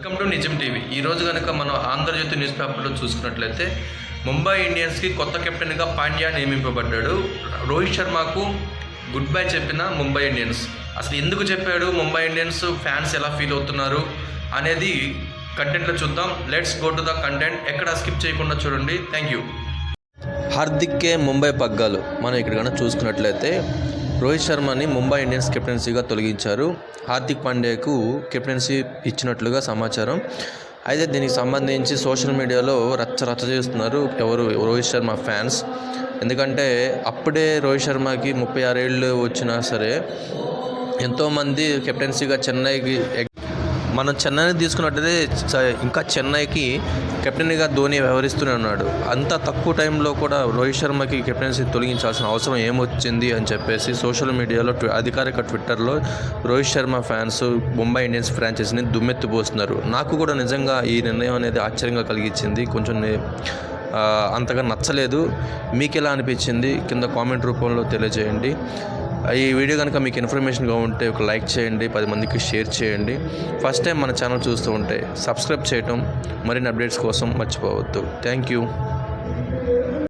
Welcome to నిజం TV. ఈ రోజు కనుక మనం ఆంధ్రజ్యోతి న్యూస్ పేపర్లో చూసుకున్నట్లయితే ముంబై ఇండియన్స్కి కొత్త కెప్టెన్గా పాండ్యా నియమింపబడ్డాడు. రోహిత్ శర్మకు గుడ్ బై చెప్పిన ముంబై ఇండియన్స్. అసలు ఎందుకు చెప్పాడు ముంబై ఇండియన్స్? ఫ్యాన్స్ ఎలా ఫీల్ అవుతున్నారు? అనేది కంటెంట్లో చూద్దాం. Let's go to the content ఎక్కడ స్కిప్ చేయకుండా చూడండి. థ్యాంక్ యూ హార్దిక్కే ముంబై పగ్గాలు. మనం ఇక్కడ కనుక చూసుకున్నట్లయితే రోహిత్ శర్మని ముంబై ఇండియన్స్ కెప్టెన్సీగా తొలగించారు. హార్దిక్ పాండ్యాకు కెప్టెన్సీ ఇచ్చినట్లుగా సమాచారం. అయితే దీనికి సంబంధించి సోషల్ మీడియాలో రచ్చ రచ్చ చేస్తున్నారు ఎవరు రోహిత్ శర్మ ఫ్యాన్స్. ఎందుకంటే అప్పుడే రోహిత్ శర్మకి ముప్పై ఆరేళ్ళు వచ్చినా సరే ఎంతోమంది కెప్టెన్సీగా చెన్నైకి మనం చెన్నైని తీసుకున్నట్టయితే ఇంకా చెన్నైకి కెప్టెన్గా ధోని వ్యవహరిస్తూనే ఉన్నాడు. అంత తక్కువ టైంలో కూడా రోహిత్ శర్మకి కెప్టెన్సీ తొలగించాల్సిన అవసరం ఏమొచ్చింది అని చెప్పేసి సోషల్ మీడియాలో అధికారిక ట్విట్టర్లో రోహిత్ శర్మ ఫ్యాన్స్ ముంబై ఇండియన్స్ ఫ్రాంచైజీని దుమ్మెత్తిపోస్తున్నారు. నాకు కూడా నిజంగా ఈ నిర్ణయం అనేది ఆశ్చర్యంగా కలిగించింది. కొంచెం అంతగా నచ్చలేదు. మీకు ఎలా అనిపించింది? కింద కామెంట్ రూపంలో తెలియజేయండి. ఈ వీడియో కనుక మీకు ఇన్ఫర్మేషన్గా ఉంటే ఒక లైక్ చేయండి పది మందికి షేర్ చేయండి. ఫస్ట్ టైం మన ఛానల్ చూస్తూ ఉంటే సబ్స్క్రైబ్ చేయటం మరిన్ని అప్డేట్స్ కోసం మర్చిపోవద్దు. Thank you.